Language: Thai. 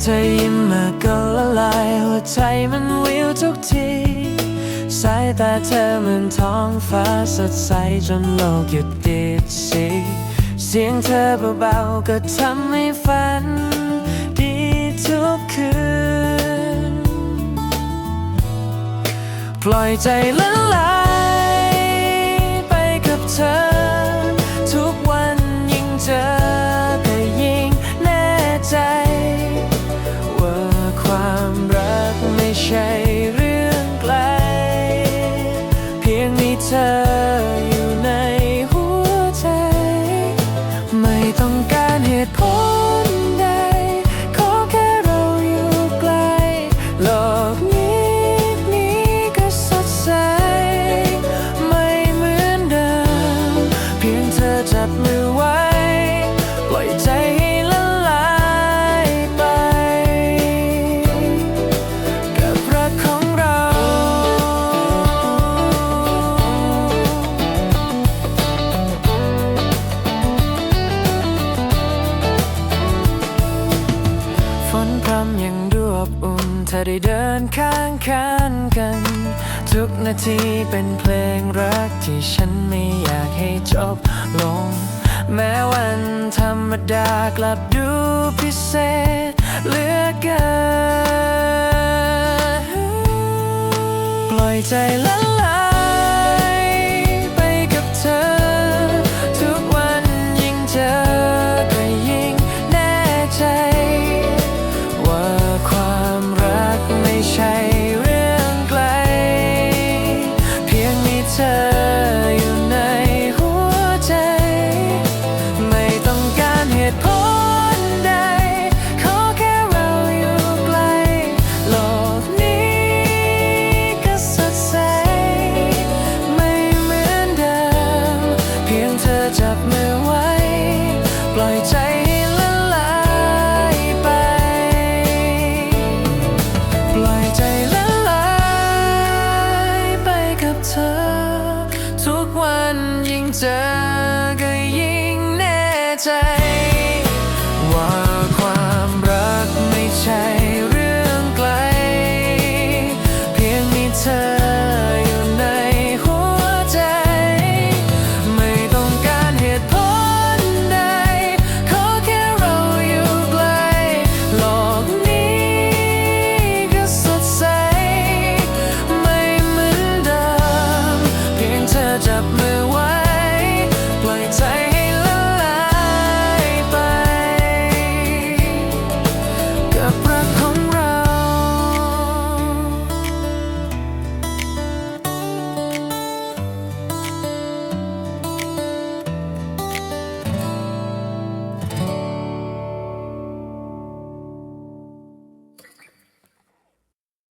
เธอยิ้มมาก็ละลายหัวใจมันวิวทุกที สายตาเธอเหมือนท้องฟ้าสดใสจนโลกหยุดติดสีเสียงเธอเบาๆก็ทำให้ฝัน ดีทุกคืน ปล่อยใจละลาย เนพรำยังดูอบอุ่นเธอได้เดินข้างคันกัน ทุกนาทีเป็นเพลงรักที่ฉันไม่อยากให้จบลง แม้วันธรรมดากลับดูพิเศษเหลือเกินปล่อยใจละ เจอก็ยิ่งแน่ใจ ว่าความรักไม่ใช่เรื่องไกล เพียงมีเธออยู่ในหัวใจ ไม่ต้องการเหตุผลใด ขอแค่เราอยู่ใกล้โลกนี้ก็สดใส ไม่เหมือนเดิม เพียงเธอจับมือ